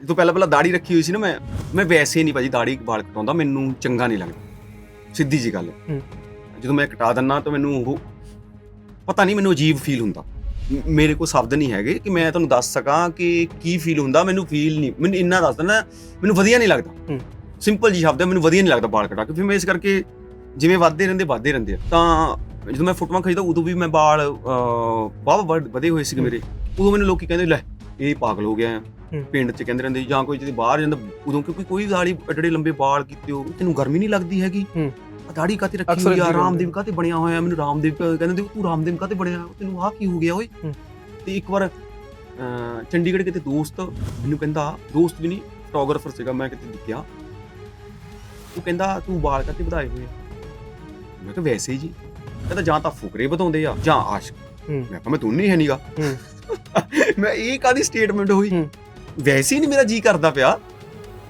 ਜਦੋਂ ਪਹਿਲਾਂ ਪਹਿਲਾਂ ਦਾੜੀ ਰੱਖੀ ਹੋਈ ਸੀ ਨਾ ਮੈਂ ਮੈਂ ਵੈਸੇ ਨਹੀਂ ਭਾਜੀ ਦਾੜੀ ਵਾਲ ਕਟਾਉਂਦਾ ਮੈਨੂੰ ਚੰਗਾ ਨਹੀਂ ਲੱਗਦਾ। ਸਿੱਧੀ ਜੀ ਗੱਲ। ਹੈ। ਜਦੋਂ ਮੈਂ ਕਟਾ ਦਿੰਨਾ ਤਾਂ ਮੈਨੂੰ ਉਹ ਪਤਾ ਨਹੀਂ ਮੈਨੂੰ ਅਜੀਬ ਫੀਲ ਹੁੰਦਾ। ਮੇਰੇ ਕੋਲ ਸ਼ਬਦ ਨਹੀਂ ਹੈਗੇ ਕਿ ਮੈਂ ਤੁਹਾਨੂੰ ਦੱਸ ਸਕਾਂ ਕਿ ਕੀ ਫੀਲ ਹੁੰਦਾ ਮੈਨੂੰ ਫੀਲ ਨਹੀਂ। ਮੈਨੂੰ ਇੰਨਾ ਦੱਸ ਦਿੰਦਾ ਮੈਨੂੰ ਵਧੀਆ ਨਹੀਂ ਲੱਗਦਾ। ਸਿੰਪਲ ਜੀ ਸ਼ਬਦ ਹੈ ਮੈਨੂੰ ਵਧੀਆ ਨਹੀਂ ਲੱਗਦਾ ਵਾਲ ਕਟਾ ਕੇ। ਫਿਰ ਮੈਂ ਇਸ ਕਰਕੇ ਜਿਵੇਂ ਵੱਧਦੇ ਰਹਿੰਦੇ ਵੱਧਦੇ ਰਹਿੰਦੇ ਆ। ਤਾਂ ਜਦੋਂ ਮੈਂ ਫੋਟੋਆਂ ਖਿੱਚਦਾ ਉਦੋਂ ਵੀ ਮੈਂ ਵਾਲ ਬਾਹ ਵਧੇ ਹੋਏ ਸੀਗੇ ਮੇਰੇ। ਉਦੋਂ ਮੈਨੂੰ ਲੋਕੀ ਕਹਿੰਦੇ ਲੈ ਇਹ ਪਾਗਲ ਹੋ ਗਿਆ ਆ ਹੂੰ। ਪਿੰਡ 'ਚ ਕਹਿੰਦੇ ਰਹਿੰਦੇ ਜਾਂ ਕੋਈ ਜਿਹਦੇ ਬਾਹਰ ਜਾਂਦਾ ਉਦੋਂ ਕਿਉਂਕਿ ਕੋਈ ਦਾੜੀ ਐਡੇ ਲੰਬੇ ਵਾਲ ਕੀਤੇ ਹੋ ਤੈਨੂੰ ਗਰਮੀ ਨਹੀਂ ਲੱਗਦੀ ਹੈਗੀ? ਹੂੰ। ਆਹ ਦਾੜੀ ਕਾਤੇ ਰੱਖੀ ਅਕਸਰ ਹੋਈ ਆ? ਏਦਾਂ ਹੀ ਰਾਮਦੇਵ ਕਾਤੇ ਬਣਿਆ ਹੋਇਆ ਮੈਨੂੰ ਰਾਮਦੇਵ ਕਹਿੰਦੇ ਹੁੰਦੇ, ਤੂੰ ਰਾਮਦੇਵ ਕਾਤੇ ਬਣਿਆ? ਤੈਨੂੰ ਆਹ ਕੀ ਹੋ ਗਿਆ ਓਏ? ਹੂੰ। ਤੇ ਇੱਕ ਵਾਰ ਅਹ, ਚੰਡੀਗੜ੍ਹ ਕਿਤੇ ਦੋਸਤ ਮੈਨੂੰ ਕਹਿੰਦਾ ਦੋਸਤ ਵੀ ਨਹੀਂ ਫੋਟੋਗ੍ਰਾਫਰ ਸੀਗਾ ਮੈਂ ਕਿਤੇ ਦਿਖਿਆ ਉਹ ਕਹਿੰਦਾ ਤੂੰ ਵਾਲ ਕਾਤੇ ਵਧਾਏ ਹੋਏ ਆ? ਮੈਂ ਕਿਹਾ ਵੈਸੇ ਹੀ ਜੀ। ਕਹਿੰਦਾ ਜਾਂ ਤਾਂ ਫੁਕਰੇ ਵਧਾਉਂਦੇ ਆ ਜਾਂ ਆਸ਼ਕ। ਹੂੰ। ਮੈਂ ਕਿਹਾ ਮੈਂ ਤੂੰ ਨਹੀਂ ਹੈ ਨੀਗਾ। ਹੂੰ। ਮੈਂ ਇਹ ਕਾਦੀ ਸਟੇਟਮੈਂਟ ਹੋਈ। ਵੈਸੇ ਹੀ ਨਹੀਂ ਮੇਰਾ ਜੀ ਕਰਦਾ ਪਿਆ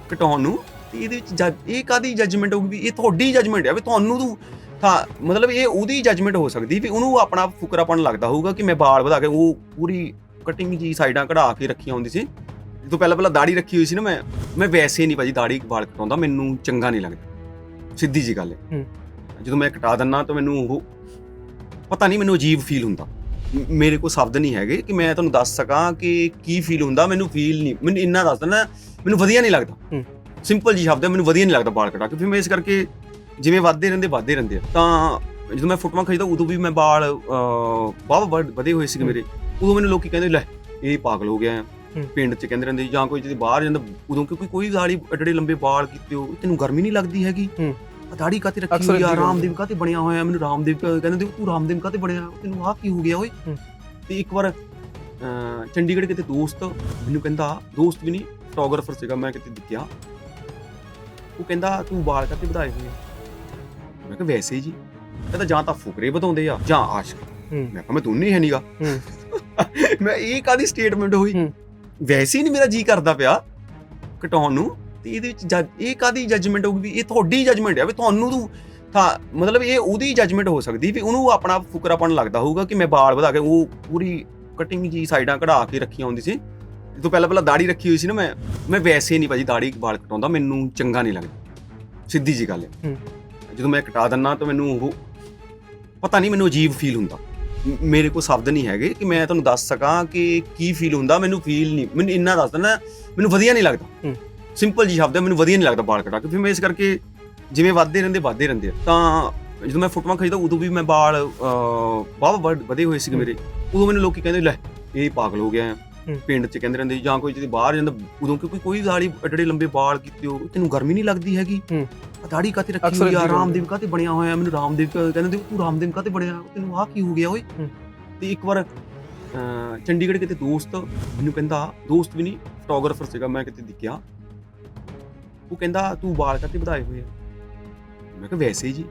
ਕਟਾਉਣ ਨੂੰ ਤੇ ਇਹਦੇ ਵਿੱਚ ਜੱਜ ਇਹ ਕਾਦੀ ਜੱਜਮੈਂਟ ਹੋਊਗੀ? ਵੀ ਇਹ ਤੁਹਾਡੀ ਜੱਜਮੈਂਟ ਹੈ ਵੀ ਤੁਹਾਨੂੰ ਤੂੰ ਤਾਂ ਮਤਲਬ ਇਹ ਉਹਦੀ ਜੱਜਮੈਂਟ ਹੋ ਸਕਦੀ ਵੀ ਉਹਨੂੰ ਆਪਣਾ ਫੁਕਰਾਪਣ ਲੱਗਦਾ ਹੋਊਗਾ ਕਿ ਮੈਂ ਵਾਲ ਵਧਾ ਕੇ ਉਹ ਪੂਰੀ ਕਟਿੰਗ ਜੀ ਸਾਈਡਾਂ ਕਢਾ ਕੇ ਰੱਖੀਆਂ ਹੁੰਦੀ ਸੀ। ਜਦੋਂ ਪਹਿਲਾਂ ਪਹਿਲਾਂ ਦਾੜੀ ਰੱਖੀ ਹੋਈ ਸੀ ਨਾ ਮੈਂ ਮੈਂ ਵੈਸੇ ਨਹੀਂ ਭਾਜੀ ਦਾੜੀ ਵਾਲ ਕਟਾਉਂਦਾ ਮੈਨੂੰ ਚੰਗਾ ਨਹੀਂ ਲੱਗਦਾ। ਸਿੱਧੀ ਜੀ ਗੱਲ ਹੈ। ਜਦੋਂ ਮੈਂ ਕਟਾ ਦਿੰਨਾ ਤਾਂ ਮੈਨੂੰ ਉਹ ਪਤਾ ਨਹੀਂ ਮੈਨੂੰ ਅਜੀਬ ਫੀਲ ਹੁੰਦਾ। ਮੇਰੇ ਕੋਲ ਸ਼ਬਦ ਨਹੀਂ ਹੈਗੇ ਕਿ ਮੈਂ ਤੁਹਾਨੂੰ ਦੱਸ ਸਕਾਂ ਕਿ ਕੀ ਫੀਲ ਹੁੰਦਾ। ਮੈਨੂੰ ਫੀਲ ਨਹੀਂ। ਮੈਨੂੰ ਇੰਨਾ ਦੱਸ ਦਿੰਦਾ ਮੈਨੂੰ ਵਧੀਆ ਨਹੀਂ ਲੱਗਦਾ। ਸਿੰਪਲ ਜੀ ਸ਼ਬਦ ਹੈ ਮੈਨੂੰ ਵਧੀਆ ਨਹੀਂ ਲੱਗਦਾ ਵਾਲ ਕਟਾ ਕੇ ਫਿਰ ਮੈਂ ਇਸ ਕਰਕੇ ਜਿਵੇਂ ਵੱਧਦੇ ਰਹਿੰਦੇ ਵੱਧਦੇ ਰਹਿੰਦੇ ਆ। ਤਾਂ ਜਦੋਂ ਮੈਂ ਫੋਟੋਆਂ ਖਿੱਚਦਾ ਉਦੋਂ ਵੀ ਮੈਂ ਵਾਲ ਬਾਹ ਵਧੇ ਹੋਏ ਸੀਗੇ ਹੂੰ। ਮੇਰੇ। ਉਦੋਂ ਮੈਨੂੰ ਲੋਕੀ ਕਹਿੰਦੇ ਲੈ ਇਹ ਪਾਗਲ ਹੋ ਗਿਆ। ਪਿੰਡ 'ਚ ਕਹਿੰਦੇ ਰਹਿੰਦੇ ਜਾਂ ਕੋਈ ਜਿਹਦੇ ਬਾਹਰ ਜਾਂਦਾ ਉਦੋਂ ਕਿਉਂਕਿ ਕੋਈ ਦਾੜੀ ਐਡੇ ਲੰਬੇ ਵਾਲ ਕੀਤੇ ਹੋ ਤੈਨੂੰ ਗਰਮੀ ਨਹੀਂ ਲੱਗਦੀ ਹੈਗੀ? ਦਾੜੀ ਕਾਤੇ ਰੱਖੀ ਹੋਈ ਆ? ਰਾਮਦੇਵ ਕਾਤੇ ਬਣਿਆ ਹੋਇਆ? ਮੈਨੂੰ ਰਾਮਦੇਵ ਕਹਿੰਦੇ ਹੁੰਦੇ, ਤੂੰ ਰਾਮਦੇਵ ਕਾਤੇ ਬਣਿਆ? ਤੈਨੂੰ ਆਹ ਕੀ ਹੋ ਗਿਆ ਓਏ। ਤੇ ਇੱਕ ਵਾਰ ਚੰਡੀਗੜ੍ਹ ਕਿਤੇ ਦੋਸਤ ਮੈਨੂੰ ਕਹਿੰਦਾ ਦੋਸਤ ਵੀ ਨਹੀਂ ਫੋਟੋਗ੍ਰਾਫਰ ਸੀਗਾ ਮੈਂ ਕਿਤੇ ਦਿਖਿਆ। ਉਹ ਕਹਿੰਦਾ ਤੂੰ ਵਾਲ ਕਾਤੇ ਵਧਾਏ ਹੋਏ ਮੈਂ ਕਿਹਾ ਵੈਸੇ ਹੀ ਜੀ ਕਹਿੰਦਾ ਜਾਂ ਤਾਂ ਫੁਕਰੇ ਵਧਾਉਂਦੇ ਆ ਜਾਂ ਆਸ਼ਕ। ਮੈਂ ਕਿਹਾ ਮੈਂ ਤੂੰ ਨਹੀਂ ਹੈ ਨੀਗਾ। ਹੂੰ। ਮੈਂ ਇਹ ਕਾਦੀ ਸਟੇਟਮੈਂਟ ਹੋਈ। ਵੈਸੇ ਹੀ ਨਹੀਂ ਮੇਰਾ ਜੀ ਕਰਦਾ ਪਿਆ ਕਟਾਉਣ ਨੂੰ। ਤੇ ਇਹਦੇ ਵਿੱਚ ਜੱਜ- ਇਹ ਕਾਦੀ ਜੱਜਮੈਂਟ ਹੋਊਗੀ ਵੀ ਇਹ ਤੁਹਾਡੀ ਜੱਜਮੈਂਟ ਹੈ ਵੀ ਤੁਹਾਨੂੰ ਤੂੰ ਤਾਂ ਮਤਲਬ ਇਹ ਉਹਦੀ ਜੱਜਮੈਂਟ ਹੋ ਸਕਦੀ ਵੀ ਉਹਨੂੰ ਆਪਣਾ ਫੁਕਰਾਪਣ ਲੱਗਦਾ ਹੋਊਗਾ ਕਿ ਮੈਂ ਵਾਲ ਵਧਾ ਕੇ ਉਹ ਪੂਰੀ ਕਟਿੰਗ ਜੀ ਸਾਈਡਾਂ ਕਢਾ ਕੇ ਰੱਖੀਆਂ ਹੁੰਦੀ ਸੀ। ਜਦੋਂ ਪਹਿਲਾਂ ਪਹਿਲਾਂ ਦਾੜੀ ਰੱਖੀ ਹੋਈ ਸੀ ਨਾ ਮੈਂ ਮੈਂ ਵੈਸੇ ਨਹੀਂ ਭਾਜੀ ਦਾੜੀ ਵਾਲ ਕਟਾਉਂਦਾ ਮੈਨੂੰ ਚੰਗਾ ਨਹੀਂ ਲੱਗਦਾ। ਸਿੱਧੀ ਜੀ ਗੱਲ ਹੈ। ਜਦੋਂ ਮੈਂ ਕਟਾ ਦਿੰਨਾ ਤਾਂ ਮੈਨੂੰ ਉਹ ਪਤਾ ਨਹੀਂ ਮੈਨੂੰ ਅਜੀਬ ਫੀਲ ਹੁੰਦਾ। ਮੇਰੇ ਕੋਲ ਸ਼ਬਦ ਨਹੀਂ ਹੈਗੇ ਕਿ ਮੈਂ ਤੁਹਾਨੂੰ ਦੱਸ ਸਕਾਂ ਕਿ ਕੀ ਫੀਲ ਹੁੰਦਾ ਮੈਨੂੰ ਫੀਲ ਨਹੀਂ। ਮੈਨੂੰ ਇੰਨਾ ਦੱਸ ਦਿੰਦਾ ਮੈਨੂੰ ਵਧੀਆ ਨਹੀਂ ਲੱਗਦਾ। ਸਿੰਪਲ ਜੀ ਸ਼ਬਦ ਹੈ ਮੈਨੂੰ ਵਧੀਆ ਨਹੀਂ ਲੱਗਦਾ ਵਾਲ ਕਟਾ ਕੇ ਫਿਰ ਮੈਂ ਇਸ ਕਰਕੇ ਜਿਵੇਂ ਵੱਧਦੇ ਰਹਿੰਦੇ ਵੱਧਦੇ ਰਹਿੰਦੇ ਆ। ਤਾਂ ਜਦੋਂ ਮੈਂ ਫੋਟੋਆਂ ਖਿੱਚਦਾ ਉਦੋਂ ਵੀ ਮੈਂ ਵਾਲ ਬਾਹ ਵਧੇ ਹੋਏ ਹੂੰ। ਮੇਰੇ। ਉਦੋਂ ਮੈਨੂੰ ਲੋਕੀ ਕਹਿੰਦੇ ਲੈ ਇਹ ਪਾਗਲ ਹੋ ਗਿਆ ਆ। ਹੂੰ। ਪਿੰਡ 'ਚ ਕਹਿੰਦੇ ਰਹਿੰਦੇ ਜਾਂ ਕੋਈ ਜਿਹਦੇ ਬਾਹਰ ਜਾਂਦਾ ਉਦੋਂ ਕਿਉਂਕਿ ਕੋਈ ਦਾੜੀ ਐਡੇ ਲੰਬੇ ਵਾਲ ਕੀਤੇ ਹੋ ਤੈਨੂੰ ਗਰਮੀ ਨਹੀਂ ਲੱਗਦੀ ਹੈਗੀ? ਹੂੰ। ਦਾੜੀ ਕਾਤੇ ਰੱਖੀ ਅਕਸਰ ਹੋਈ ਆ? ਹੀ ਰਾਮਦੇਵ ਕਾਤੇ ਬਣਿਆ ਹੋਇਆ? ਮੈਨੂੰ ਰਾਮਦੇਵ ਕਹਿੰਦੇ ਹੁੰਦੇ, ਤੂੰ ਰਾਮਦੇਵ ਕਾਤੇ ਬਣਿਆ? ਤੈਨੂੰ ਆਹ ਕੀ ਹੋ ਗਿਆ ਓਏ? ਹੂੰ। ਤੇ ਇੱਕ ਵਾਰ ਅਹ, ਚੰਡੀਗੜ੍ਹ ਕਿਤੇ ਦੋਸਤ ਮੈਨੂੰ ਕਹਿੰਦਾ ਦੋਸਤ ਵੀ ਨਹੀਂ ਫੋਟੋਗ੍ਰਾਫਰ ਸੀਗਾ ਮੈਂ ਕਿਤੇ ਦਿਖਿਆ। ਉਹ ਕਹਿੰਦਾ ਤੂੰ ਵਾਲ ਕਾਤੇ ਵਧਾਏ ਹੋਏ ਆ ਮੈਂ ਕਿਹਾ ਵੈਸੇ ਹੀ ਜੀ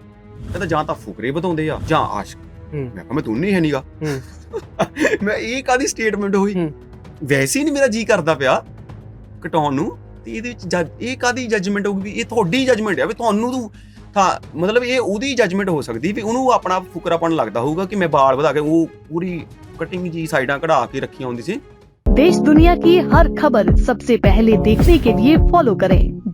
ਕਹਿੰਦਾ ਜਾਂ ਤਾਂ ਫੁਕਰੇ ਵਧਾਉਂਦੇ ਆ ਜਾਂ ਆਸ਼ਕ ਹੂੰ। ਮੈਂ ਕਿਹਾ ਮੈਂ ਤੂੰ ਨਹੀਂ ਹੈ ਨੀਗਾ ਹੂੰ। ਮੈਂ ਇਹ ਕਾਦੀ ਸਟੇਟਮੈਂਟ ਹੋਈ ਹੂੰ। ਵੈਸੇ ਹੀ ਨਹੀਂ ਮੇਰਾ ਜੀ ਕਰਦਾ ਪਿਆ ਕਟਾਉਣ ਨੂੰ ਤੇ ਇਹਦੇ ਵਿੱਚ ਜੱਜ- ਇਹ ਕਾਦੀ ਜੱਜਮੈਂਟ ਹੋਊਗੀ ਵੀ ਇਹ ਤੁਹਾਡੀ ਜੱਜਮੈਂਟ ਹੈ ਵੀ ਤੁਹਾਨੂੰ ਤੂੰ ਤਾਂ ਮਤਲਬ ਇਹ ਉਹਦੀ ਜੱਜਮੈਂਟ ਹੋ ਸਕਦੀ ਵੀ ਉਹਨੂੰ ਆਪਣਾ ਫੁਕਰਾਪਣ ਲੱਗਦਾ ਹੋਊਗਾ ਕਿ ਮੈਂ ਵਾਲ ਵਧਾ ਕੇ ਉਹ ਪੂਰੀ ਕਟਿੰਗ ਜੀ ਸਾਈਡਾਂ ਕਢਾ ਕੇ ਰੱਖੀਆਂ ਹੁੰਦੀ ਸੀ देश दुनिया की हर खबर सबसे पहले देखने के लिए फॉलो करें